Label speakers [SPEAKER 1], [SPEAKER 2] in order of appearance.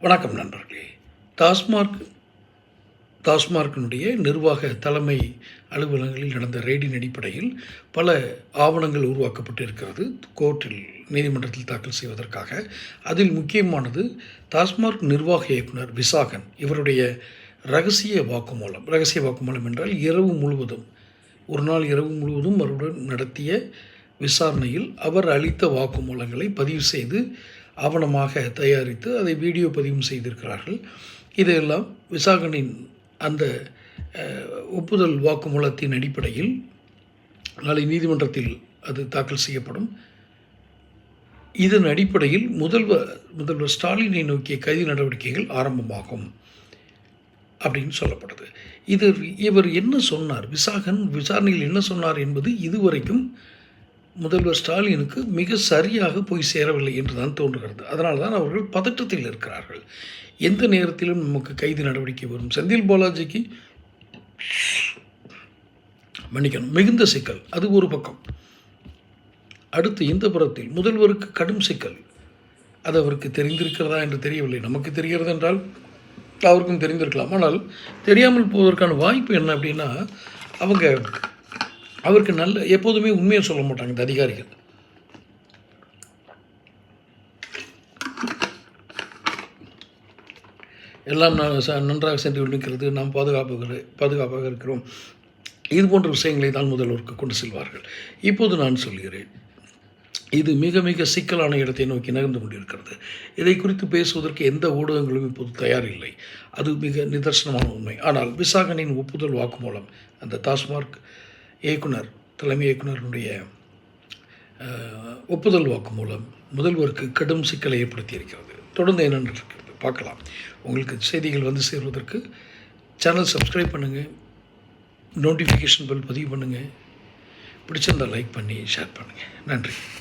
[SPEAKER 1] வணக்கம் நண்பர்களே. டாஸ்மார்க் டாஸ்மார்க்கினுடைய நிர்வாக தலைமை அலுவலகங்களில் நடந்த ரெய்டின் அடிப்படையில் பல ஆவணங்கள் உருவாக்கப்பட்டு இருக்கிறது கோர்ட்டில் நீதிமன்றத்தில் தாக்கல் செய்வதற்காக. அதில் முக்கியமானது டாஸ்மார்க் நிர்வாக இயக்குனர் விசாகன். இவருடைய ரகசிய வாக்குமூலம். ரகசிய வாக்குமூலம் என்றால் இரவு முழுவதும். ஒரு நாள் இரவு முழுவதும் அவருடன் நடத்திய விசாரணையில் அவர் அளித்த வாக்குமூலங்களை பதிவு செய்து ஆவணமாக தயாரித்து அதை வீடியோ பதிவும் செய்திருக்கிறார்கள். இதையெல்லாம் விசாகனின் அந்த ஒப்புதல் வாக்குமூலத்தின் அடிப்படையில் நாளை நீதிமன்றத்தில் அது தாக்கல் செய்யப்படும். இதன் அடிப்படையில் முதல்வர் முதல்வர் ஸ்டாலினை நோக்கிய கைது நடவடிக்கைகள் ஆரம்பமாகும் அப்படின்னு சொல்லப்படுது. இது இவர் என்ன சொன்னார்? விசாகன் விசாரணையில் என்ன சொன்னார் என்பது இதுவரைக்கும் முதல்வர் ஸ்டாலினுக்கு மிக சரியாக போய் சேரவில்லை என்று தான் தோன்றுகிறது. அதனால தான் அவர்கள் பதற்றத்தில் இருக்கிறார்கள். எந்த நேரத்திலும் நமக்கு கைது நடவடிக்கை வரும். செந்தில் பாலாஜிக்கு மன்னிக்கணும். மிகுந்த சிக்கல். அது ஒரு பக்கம். அடுத்து இந்த புறத்தில்? முதல்வருக்கு கடும் சிக்கல். அது அவருக்கு தெரிந்திருக்கிறதா என்று தெரியவில்லை. நமக்கு தெரிகிறது என்றால் அவருக்கும் தெரிந்திருக்கலாம். ஆனால் தெரியாமல் போவதற்கான வாய்ப்பு என்ன அப்படின்னா அவங்க அவருக்கு நல்ல எப்போதுமே உண்மையை சொல்ல மாட்டாங்க இந்த அதிகாரிகள். எல்லாம் நன்றாக சென்று கொண்டிருக்கிறது. நாம் பாதுகாப்பாக பாதுகாப்பாக இருக்கிறோம். இது போன்ற விஷயங்களை தான் முதல்வருக்கு கொண்டு செல்வார்கள். இப்போது நான் சொல்கிறேன் இது மிக மிக சிக்கலான இடத்தை நோக்கி நகர்ந்து கொண்டிருக்கிறது. இதை குறித்து பேசுவதற்கு எந்த ஊடகங்களும் இப்போது தயார் இல்லை அது மிக நிதர்சனமான உண்மை. ஆனால் விசாகனின் ஒப்புதல் வாக்குமூலம் அந்த டாஸ்மார்க் இயக்குனர் தலைமை இயக்குனருடைய ஒப்புதல் வாக்கு மூலம் முதல்வருக்கு கடும் சிக்கலை ஏற்படுத்தியிருக்கிறது. தொடர்ந்து என்ன நடக்கிறது பார்க்கலாம். உங்களுக்கு செய்திகள் வந்து சேர்வதற்கு சேனல் சப்ஸ்கிரைப் பண்ணுங்கள் நோட்டிஃபிகேஷன் பெல் பதிவு பண்ணுங்கள் பிடிச்சிருந்தால் லைக் பண்ணி ஷேர் பண்ணுங்கள் நன்றி.